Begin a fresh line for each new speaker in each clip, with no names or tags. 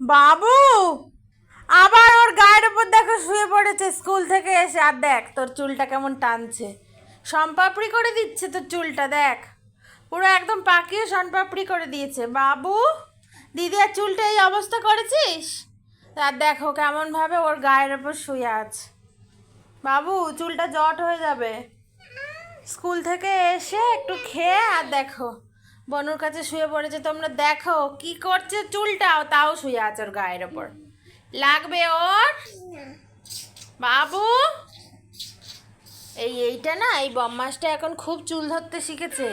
বাবু, আবার ওর গায়ের উপর দেখো শুয়ে পড়েছে স্কুল থেকে এসে। আর দেখ, তোর চুলটা কেমন টানছে। সম্পাপড়ি করে দিচ্ছে তোর চুলটা, দেখ। পুরো একদম পাকিয়ে সনপাপড়ি করে দিয়েছে। বাবু, দিদি, আর চুলটা এই অবস্থা করেছিস? আর দেখো কেমনভাবে ওর গায়ের উপর শুয়ে আছে। বাবু, চুলটা জট হয়ে যাবে। স্কুল থেকে এসে একটু খেয়ে আর দেখো। বনুর কাছে শুয়ে পড়েছে, তোমরা দেখো কি করছে চুলটাও তাও শুয়ে আছে ওর গায়ের ওপর। লাগবে ওর? বাবু? এই এইটা না, এই বম্মাসটা এখন খুব চুল ধরতে শিখেছে।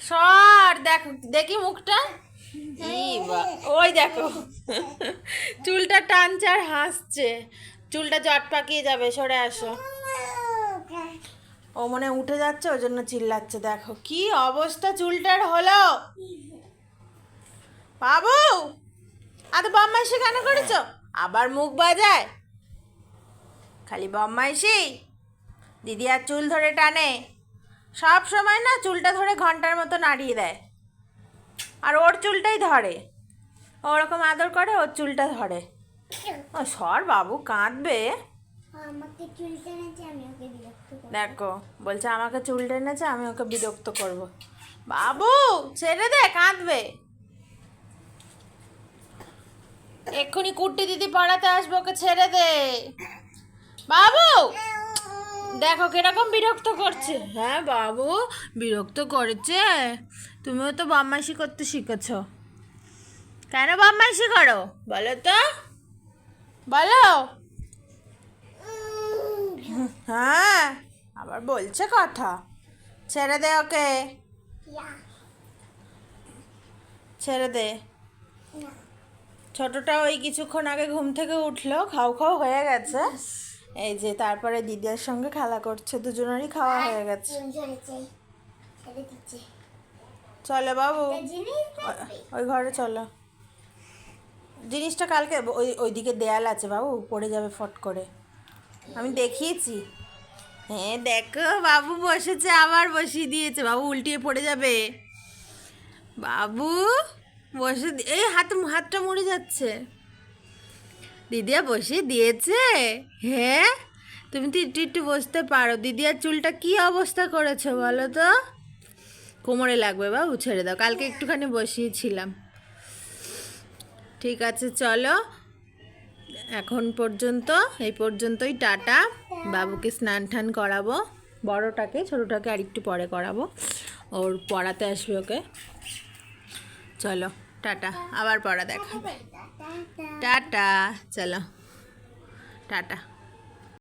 সর, দেখ, দেখি মুখটা। ওই দেখো। চুলটা টানছে আর হাসছে। চুলটা জট পাকিয়ে যাবে, সরে আসো। ও মনে উঠে যাচ্ছে, ওই জন্য চিল্লাচ্ছে। দেখো, কি অবস্থা চুলটার হলো? বাবু, এত বম্মাইশি কেন করেছ? আবার মুখ বাজায়। খালি বম্মাইশি দিদি আর চুল ধরে টানে। সব সময় না চুলটা ধরে ঘণ্টার মতো নাড়িয়ে দেয়। আর ওর চুলটাই ধরে। ওরকম আদর করে, ওর চুলটা ধরে। ও সর বাবু, কাঁদবে।
আমাকে চুল টেনেছে আমি ওকে বিরক্ত করি
দেখো বলছে আমাকে চুল টেনেছে আমি ওকে বিরক্ত করব। বাবু ছেড়ে দে কাঁদবে। এক্ষুনি কুট্টি দিদি পড়াতে আসবে ওকে ছেড়ে দে। বাবু দেখো কীরকম বিরক্ত করছে। হ্যাঁ বাবু বিরক্ত করেছে। তুমিও তো বদমাইশি করতে শিখেছ। কেন বদমাইশি করো? বলো তো। বলো। হ্যাঁ আবার বলছে কথা। ছেড়ে দে ওকে। ছেড়ে দে। ছোটটা ওই কিছুক্ষণ আগে ঘুম থেকে উঠল খাও খাও হয়ে গেছে। এই যে তারপরে দিদির সঙ্গে খেলা করছে দুজনেরই খাওয়া হয়ে গেছে।
চুল
বাবু। ওই ঘরে চলো। জিনিসটা কালকে ওই ওইদিকে দেয়াল আছে বাবু পড়ে যাবে ফট করে। আমি দেখিয়েছি। হ্যাঁ দেখো, বাবু বসেছে, আবার বসিয়ে দিয়েছে। বাবু উল্টিয়ে পড়ে যাবে। বাবু, বসে এই হাত, হাতটা মরে যাচ্ছে। দিদিয়া বসিয়ে দিয়েছে? হ্যাঁ? তুমি তো একটু একটু বসতে পারো। দিদিয়ার চুলটা কি অবস্থা করেছ বলো তো? কোমরে লাগবে বাবু, ছেড়ে দাও। কালকে একটুখানি বসিয়েছিলাম। ঠিক আছে, চলো। এখন পর্যন্ত, এই পর্যন্তই টাটা। বাবুকে স্নান টান করাবো। বড়টাকে, ছোটোটাকে আর একটু পরে করাবো। ওর পড়াতে আসবে ওকে। চলো, টাটা। আবার পড়া দেখা। টাটা, চলো। টাটা।